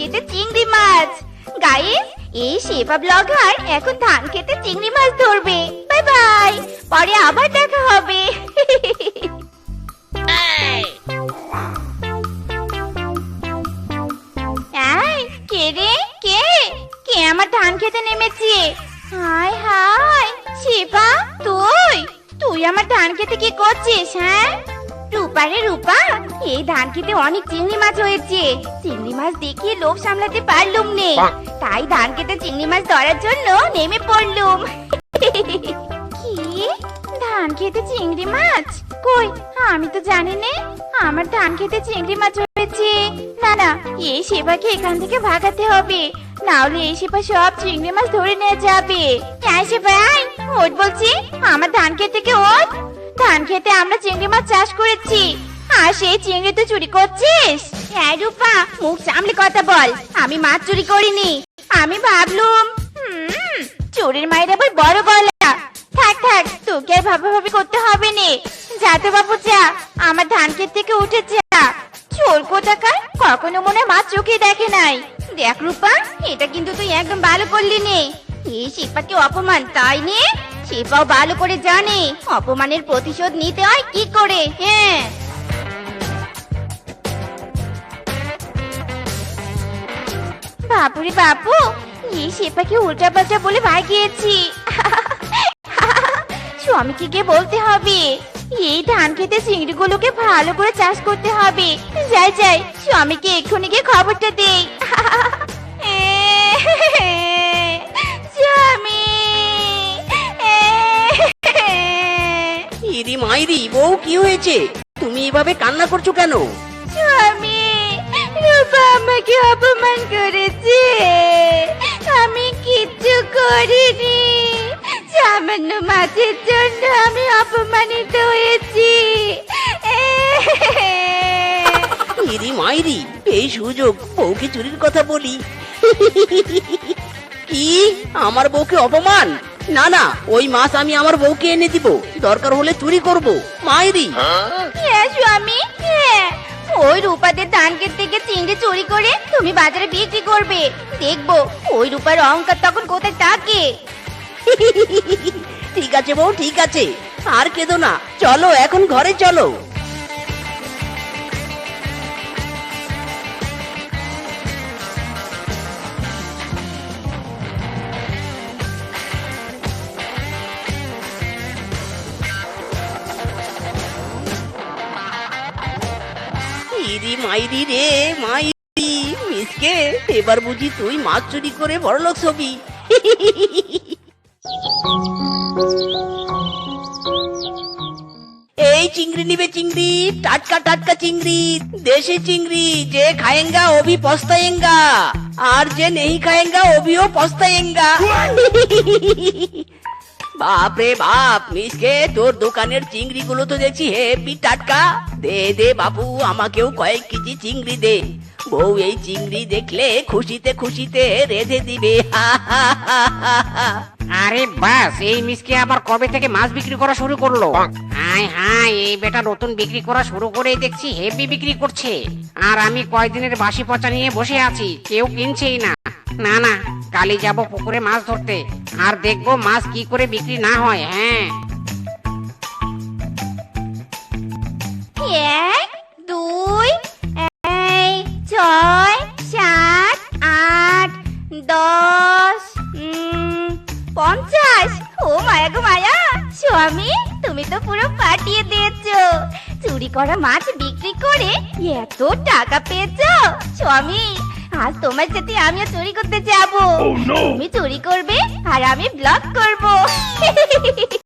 খেতে চিংড়ি মাছ। গায়ে এই শেফা ব্লগার এখন ধান খেতে চিংড়ি মাছ ধরবে। Bye bye. পরে আবার দেখা হবে। কে রে? কে? কে আমার ধান খেতে নেমেছে? হাই হাই শিবা তুই? তুই আমার ধান খেতে কি করছিস হ্যাঁ? রূপা রে রূপা এই ধান খেতে অনেক চিংড়ি মাছ হয়েছে। চিংড়ি মাছ দেখিয়ে লোভ সামলাতে পারলুম নে। তাই ধান খেতে চিংড়ি মাছ ধরার জন্য নেমে পড়লুম। কি? ধান খেতে চিংড়ি মাছ? কই? আমি তো জানি নে আমার ধান খেতে চিংড়ি মাছ হয়েছে। না না এই সেবাকে এখান থেকে ভাগাতে হবে। না হলে এই সেবা সব চিংড়ি মাছ ধরে নিয়ে যাবে। হ্যাঁ সেবা ওঠ বলছি আমার ধান খেত থেকে ওঠ ধান খেতে আমরা চিংড়ি মাছ চাষ করেছি। আর সেই চিংড়ি তো চুরি করছিস? হ্যাঁ রূপা, মুখ সামলে কথা বল। আমি মাছ চুরি করিনি। আমি ভাবলুম, হুম, চোরের মায়ের আবার বড় গলা থাক থাক, তোকে আর ভাবা ভাবি করতে হবে নে। যা বাবু, যা। আমার ধান ক্ষেত থেকে উঠে যা চোর কোথাকার? কখনো মনে হয় মাছ চোখে দেখে নাই। দেখ, রূপা, এটা কিন্তু তুই একদম ভালো করলি নে। এই শিপাকে অপমান, তাই নে? শিপাও ভালো করে জানে। অপমানের প্রতিশোধ নিতে হয় কি করে? হ্যাঁ। বাপুরে বাপু এই শেপাকে উল্টা পাল্টা বলে ভাগিয়েছি। স্বামীকে গিয়ে বলতে হবে এই ধান খেতে চিংড়িগুলোকে ভালো করে চাষ করতে হবে। যাই যাই স্বামীকে এক্ষুনি গিয়ে খবরটা দেই। ইরি মাইরি বউ কি হয়েছে? তুমি এভাবে কান্না করছ কেন? স্বামী রূপা আমাকে অপমান করেছে। আমি কিচ্ছু করিনি। সামান্য মাছের জন্য আমি অপমানিত হয়েছি। ইরি মাইরি এই সুযোগ বউকে চুরির কথা বলি। কি? আমার বউকে অপমান? না না ওই মাছ আমি আমার বউকে এনে দিব। দরকার হলে চুরি করব। মাইরি। হ্যাঁ স্বামী হ্যাঁ। ওই রূপাদের ধান ক্ষেত থেকে চিংড়ি চুরি করে তুমি বাজারে বিক্রি করবে। দেখব ওই রূপার অহংকার তখন কোথায় থাকে। ঠিক আছে বউ, ঠিক আছে। আর কেঁদো না। চলো, এখন ঘরে চলো। ইরি মাইরি রে, মাইরি। মিসকে, এবার বুঝি তুই মাছ চুরি করে বড়লোক ছবি এই চিংড়ি নিবে চিংড়ি, টাটকা টাটকা চিংড়ি, দেশি চিংড়ি, যে খায়েঙ্গা ও পস্তায়েঙ্গা, আর যে নেই খায়েঙ্গা ও পস্তায়েঙ্গা। বাপ রে বাপ মিসকে তোর দোকানের চিংড়ি গুলো তো দেখছি হেবি টাটকা। দে দে বাবু আমাকেও কয়েক কেজি চিংড়ি দে। বউ এই চিংড়ি দেখলে খুশিতে খুশিতে রেঁধে দিবে। আরে বাস এই মিসকে আবার কবে থেকে মাছ বিক্রি করা শুরু করল? হাই হাই এই বেটা নতুন বিক্রি করা শুরু করেই দেখছি হেভি বিক্রি করছে। আর আমি কয়দিনের বাসি পচা নিয়ে বসে আছি কেউ কিনছেই না। না না কালি যাব পুকুরে মাছ ধরতে। আর দেখব মাছ কি করে বিক্রি না হয় হ্যাঁ। এক, দুই, এই, ছয়, সাত, আট, দশ পঞ্চাশ। ও মায়া গো মায়া। স্বামী, তুমি তো পুরো পাঠিয়ে দিয়েছ। চুরি করা মাছ বিক্রি করে এত টাকা পেয়েছ। স্বামী আজ তোমার সাথে আমিও চুরি করতে যাব। তুমি চুরি করবে আর আমি ব্লক করব।